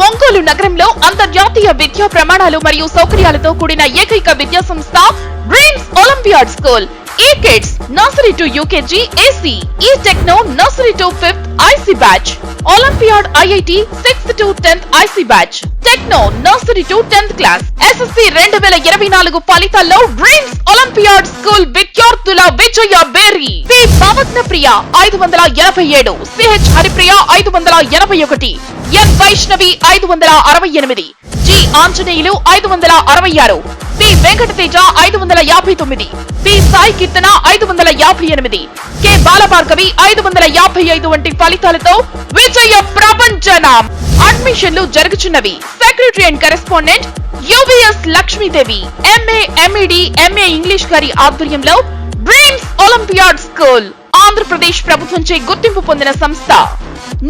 ఒంగోలు నగరంలో అంతర్జాతీయ విద్యా ప్రమాణాలు మరియు సౌకర్యాలతో కూడిన ఏకైక విద్యా సంస్థ dreams olympiad school A kids nursery to UKG AC E techno nursery to fifth IC batch olympiad IIT sixth to tenth IC batch techno nursery to tenth class SSC రెండు వేల ఇరవై నాలుగు ఫలితాల్లో డ్రీమ్స్ ఒలింపియాడ్ స్కూల్ విద్యార్థుల విజయ బేరీ P భవత్న ప్రియ ఐదు వందల ఎనభై ఏడు సిహెచ్ హరిప్రియ ఐదు వందల ఎనభై ఒకటి ఎన్ వైష్ణవి ఐదు వందల అరవై ఎనిమిది జి ఆంజనేయులు ఐదు వందల అరవై ఆరు పి వెంకటతేజ ఐదు వందల యాభై తొమ్మిది పి సాయి కీర్తన ఐదు వందల యాభై ఎనిమిది కె బాలభార్గవి ఐదు వందల యాభై ఐదు వంటి ఫలితాలతో విజయ ప్రపంచనం. అడ్మిషన్లు జరుగుచున్నవి. Secretary and correspondent UVS Lakshmidevi MA MEd MA English గారి ఆధ్వర్యంలో డ్రీమ్స్ ఒలింపియాడ్ స్కూల్ ఆంధ్రప్రదేశ్ ప్రభుత్వంచే గుర్తింపు పొందిన సంస్థ.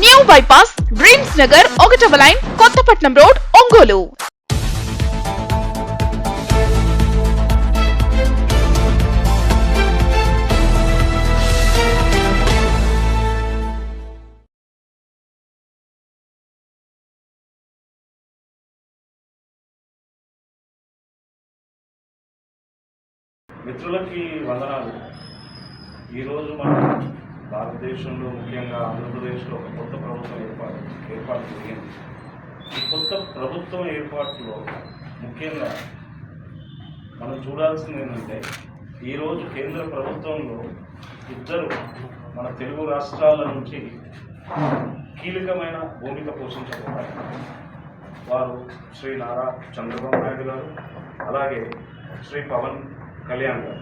న్యూ బైపాస్ డ్రీమ్స్ నగర్ ఒకటవ లైన్ కొత్తపట్నం రోడ్ ఒంగోలు. మిత్రులకి వందనాలు. ఈరోజు మన భారతదేశంలో ముఖ్యంగా ఆంధ్రప్రదేశ్లో ఒక కొత్త ప్రభుత్వం ఏర్పాటు ఏర్పాటు జరిగింది. ఈ కొత్త ప్రభుత్వం ఏర్పాటులో ముఖ్యంగా మనం చూడాల్సింది ఏంటంటే ఈరోజు కేంద్ర ప్రభుత్వంలో ఇద్దరు మన తెలుగు రాష్ట్రాల నుంచి కీలకమైన భూమిక పోషించబోతారు వారు శ్రీ నారా చంద్రబాబు నాయుడు గారు అలాగే శ్రీ పవన్ కళ్యాణ్ గారు.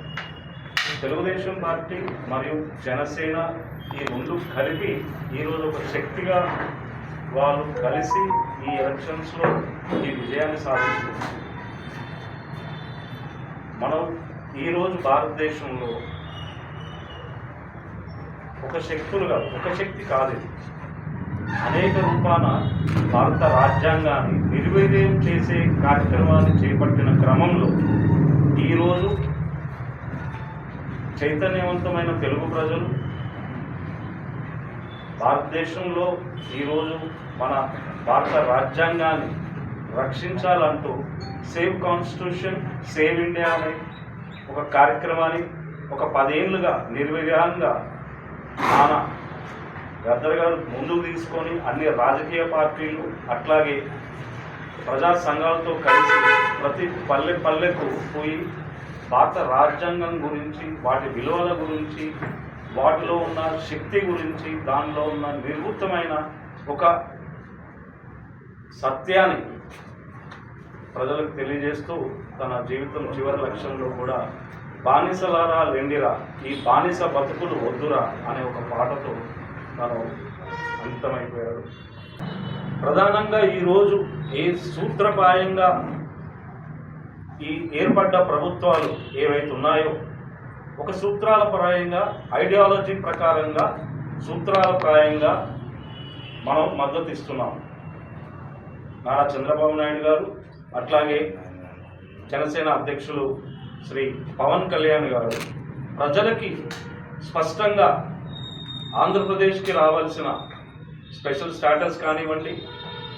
తెలుగుదేశం పార్టీ మరియు జనసేన ఈ రెండు కలిపి ఈరోజు ఒక శక్తిగా వాళ్ళు కలిసి ఈ ఎలక్షన్స్లో ఈ విజయాన్ని సాధించారు మనం ఈరోజు భారతదేశంలో ఒక శక్తులుగా ఒక శక్తి కాదు అనేక రూపాన భారత రాజ్యాంగాన్ని నిర్వీర్యం చేసే కార్యక్రమాన్ని చేపట్టిన క్రమంలో ఈరోజు చైతన్యవంతమైన తెలుగు ప్రజలు భారతదేశంలో ఈరోజు మన భారత రాజ్యాంగాన్ని రక్షించాలంటూ సేవ్ కాన్స్టిట్యూషన్ సేవ్ ఇండియా అనే ఒక కార్యక్రమాన్ని ఒక పదేళ్ళుగా నిర్విఘ్నంగా మన గద్దర్ గారు ముందుకు తీసుకొని అన్ని రాజకీయ పార్టీలు అట్లాగే ప్రజా సంఘాలతో కలిసి ప్రతి పల్లె పల్లెకు పోయి భారత రాజ్యాంగం గురించి వాటి విలువల గురించి వాటిలో ఉన్న శక్తి గురించి దానిలో ఉన్న నిర్వృత్తమైన ఒక సత్యాన్ని ప్రజలకు తెలియజేస్తూ తన జీవితం చివరి లక్ష్యంలో కూడా బానిసలారా లెండిరా ఈ బానిస బతుకులు వద్దురా అనే ఒక పాటతో తను అంతమైపోయాడు. ప్రధానంగా ఈరోజు ఏ సూత్రప్రాయంగా ఈ ఏర్పడ్డ ప్రభుత్వాలు ఏవైతే ఉన్నాయో ఒక సూత్రాల ప్రాయంగా ఐడియాలజీ ప్రకారంగా సూత్రాల ప్రాయంగా మనం మద్దతు ఇస్తున్నాం. నారా చంద్రబాబు నాయుడు గారు అట్లాగే జనసేన అధ్యక్షులు శ్రీ పవన్ కళ్యాణ్ గారు ప్రజలకి స్పష్టంగా ఆంధ్రప్రదేశ్కి రావాల్సిన స్పెషల్ స్టాటస్ కానివ్వండి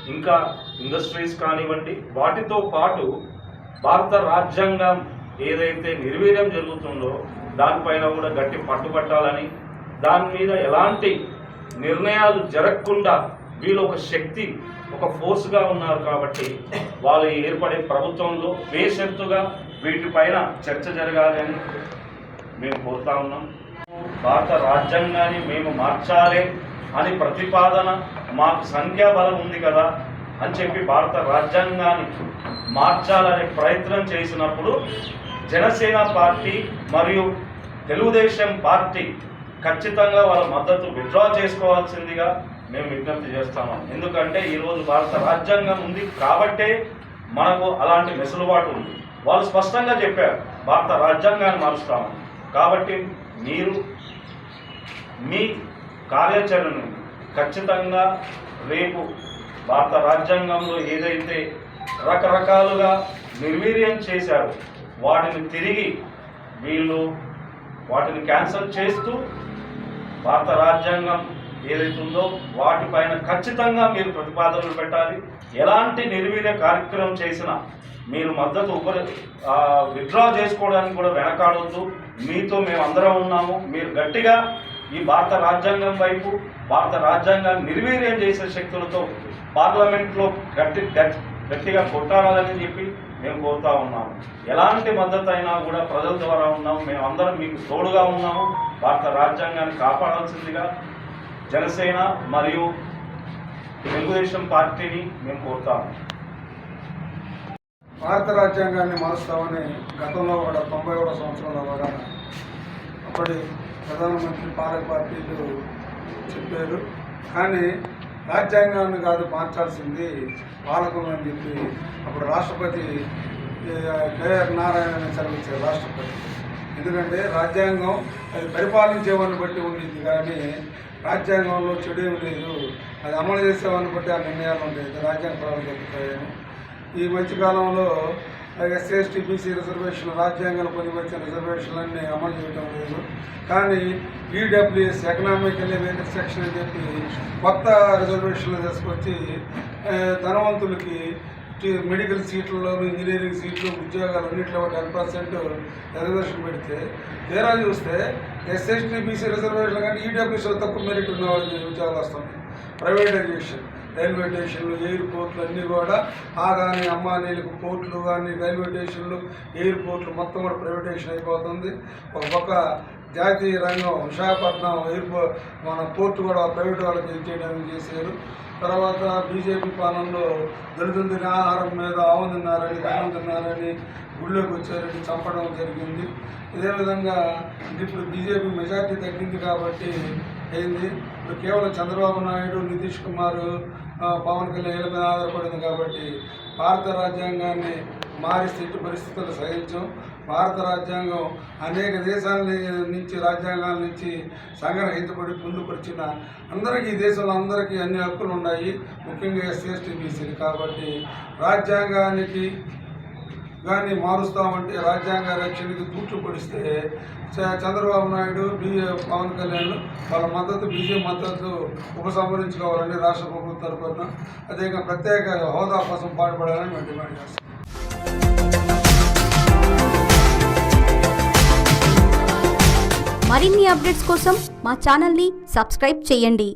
ఇంకా ఇండస్ట్రీస్ కానివ్వండి వాటితో పాటు భారత రాజ్యాంగం ఏదైతే నిర్వీర్యం జరుగుతుందో దానిపైన కూడా గట్టి పట్టుబట్టాలని దాని మీద ఎలాంటి నిర్ణయాలు జరగకుండా వీళ్ళు ఒక శక్తి ఒక ఫోర్స్గా ఉన్నారు కాబట్టి వాళ్ళు ఏర్పడే ప్రభుత్వంలో బేషరతుగా వీటిపైన చర్చ జరగాలి అని మేము కోరుతా ఉన్నాం. భారత రాజ్యాంగాన్ని మేము మార్చాలి అని ప్రతిపాదన మాకు సంఖ్యాబలం ఉంది కదా అని చెప్పి భారత రాజ్యాంగాన్ని మార్చాలనే ప్రయత్నం చేసినప్పుడు జనసేన పార్టీ మరియు తెలుగుదేశం పార్టీ ఖచ్చితంగా వాళ్ళ మద్దతు విత్డ్రా చేసుకోవాల్సిందిగా మేము విజ్ఞప్తి చేస్తాము ఎందుకంటే ఈరోజు భారత రాజ్యాంగం ఉంది కాబట్టే మనకు అలాంటి వెసులుబాటు ఉంది. వాళ్ళు స్పష్టంగా చెప్పారు భారత రాజ్యాంగాన్ని మారుస్తాము. కాబట్టి మీరు మీ కార్యాచరణను ఖచ్చితంగా రేపు భారత రాజ్యాంగంలో ఏదైతే రకరకాలుగా నిర్వీర్యం చేశారో వాటిని తిరిగి వీళ్ళు వాటిని క్యాన్సల్ చేస్తూ భారత రాజ్యాంగం ఏదైతుందో వాటిపైన ఖచ్చితంగా మీరు ప్రతిపాదనలు పెట్టాలి. ఎలాంటి నిర్వీర్య కార్యక్రమం చేసినా మీరు మద్దతు ఉప విత్డ్రా చేసుకోవడానికి కూడా వెనకాడొద్దు. మీతో మేము అందరం ఉన్నాము. మీరు గట్టిగా ఈ భారత రాజ్యాంగం వైపు భారత రాజ్యాంగాన్ని నిర్వీర్యం చేసే శక్తులతో పార్లమెంట్లో గట్టి గట్టిగా కొట్టాలని చెప్పి మేము కోరుతా ఉన్నాము. ఎలాంటి మద్దతు అయినా కూడా ప్రజల ద్వారా ఉన్నాము. మేము అందరం మీకు తోడుగా ఉన్నాము. భారత రాజ్యాంగాన్ని కాపాడాల్సిందిగా జనసేన మరియు తెలుగుదేశం పార్టీని మేము కోరుతాము భారత రాజ్యాంగాన్ని మారుస్తామని గతంలో కూడా తొంభై ఒకటో సంవత్సరంలో కూడా అప్పటి ప్రధానమంత్రి పాలక పార్టీలు చెప్పారు. కానీ రాజ్యాంగాన్ని కాదు మార్చాల్సింది పాలకులు అని చెప్పి అప్పుడు రాష్ట్రపతి కేఆర్ నారాయణ సెలవిచ్చారు రాష్ట్రపతి. ఎందుకంటే రాజ్యాంగం అది పరిపాలించేవాడిని బట్టి ఉండింది కానీ రాజ్యాంగంలో చెడు ఏమి లేదు. అది అమలు చేసేవాడిని బట్టి ఆ నిర్ణయాలు ఉంటాయి రాజ్యాంగ ప్రభావం జరుగుతాయని ఈ మధ్యకాలంలో ఎస్సీ ఎస్టీ బీసీ రిజర్వేషన్ రాజ్యాంగంలో పొందుపరిచిన రిజర్వేషన్లన్నీ అమలు చేయడం లేదు. కానీ ఈడబ్ల్యూఎస్ ఎకనామికల్లీ వేకెట్ సెక్షన్ అని చెప్పి కొత్త రిజర్వేషన్లు తీసుకొచ్చి ధనవంతులకి మెడికల్ సీట్లలో ఇంజనీరింగ్ సీట్లు ఉద్యోగాలు అన్నింటిలో టెన్ పర్సెంట్ రిజర్వేషన్ పెడితే తీరా చూస్తే ఎస్ఎస్టీ బీసీ రిజర్వేషన్ కానీ ఈడబ్ల్యూఎస్లో తక్కువ మెరిట్ ఉన్న వాళ్ళకి ఉద్యోగాలు వస్తున్నాయి. ప్రైవేటైజేషన్. రైల్వే స్టేషన్లు ఎయిర్పోర్ట్లు అన్నీ కూడా ఆదాని అమ్మానీలకు పోర్ట్లు కానీ రైల్వే స్టేషన్లు ఎయిర్పోర్ట్లు మొత్తం కూడా ప్రైవేటైజేషన్ అయిపోతుంది. ఒక పక్క జాతీయ రంగం విశాఖపట్నం ఎయిర్పోర్ట్ మన పోర్టు కూడా ప్రైవేట్ వాళ్ళకి చేయడానికి చేశారు. తర్వాత బీజేపీ పాలనలో దళితులు ఆహారం మీద ఆవు తిన్నారని దానం తిన్నారని గుళ్ళోకి వచ్చారని చంపడం జరిగింది. ఇదే విధంగా ఇప్పుడు బీజేపీ మెజార్టీ తగ్గింది కాబట్టి అయింది. కేవలం చంద్రబాబు నాయుడు నితీష్ కుమార్ పవన్ కళ్యాణ్ వీళ్ళ మీద ఆధారపడింది కాబట్టి భారత రాజ్యాంగాన్ని మారిస్తే ఇటు పరిస్థితులు సహించం. భారత రాజ్యాంగం అనేక దేశాల నుంచి రాజ్యాంగాల నుంచి సంగ్రహించబడి పొందుపరిచిన అందరికీ ఈ దేశంలో అందరికీ అన్ని హక్కులు ఉన్నాయి. ముఖ్యంగా ఎస్సీ ఎస్టీ బీసీలు. కాబట్టి రాజ్యాంగానికి దాన్ని మారుస్తామంటే రాజ్యాంగ రక్షణకి తూట్లు చ- చంద్రబాబు నాయుడు బి పవన్ కళ్యాణ్ వాళ్ళ మద్దతు బీజేపీ మద్దతు ఉపసంహరించుకోవాలని రాష్ట్ర ప్రభుత్వం తరఫున అదేవిధంగా ప్రత్యేక హోదా కోసం పాటుపడాలని మేము డిమాండ్ చేస్తాం మరిన్ని అప్డేట్స్ కోసం మా ఛానల్ని సబ్స్క్రైబ్ చేయండి.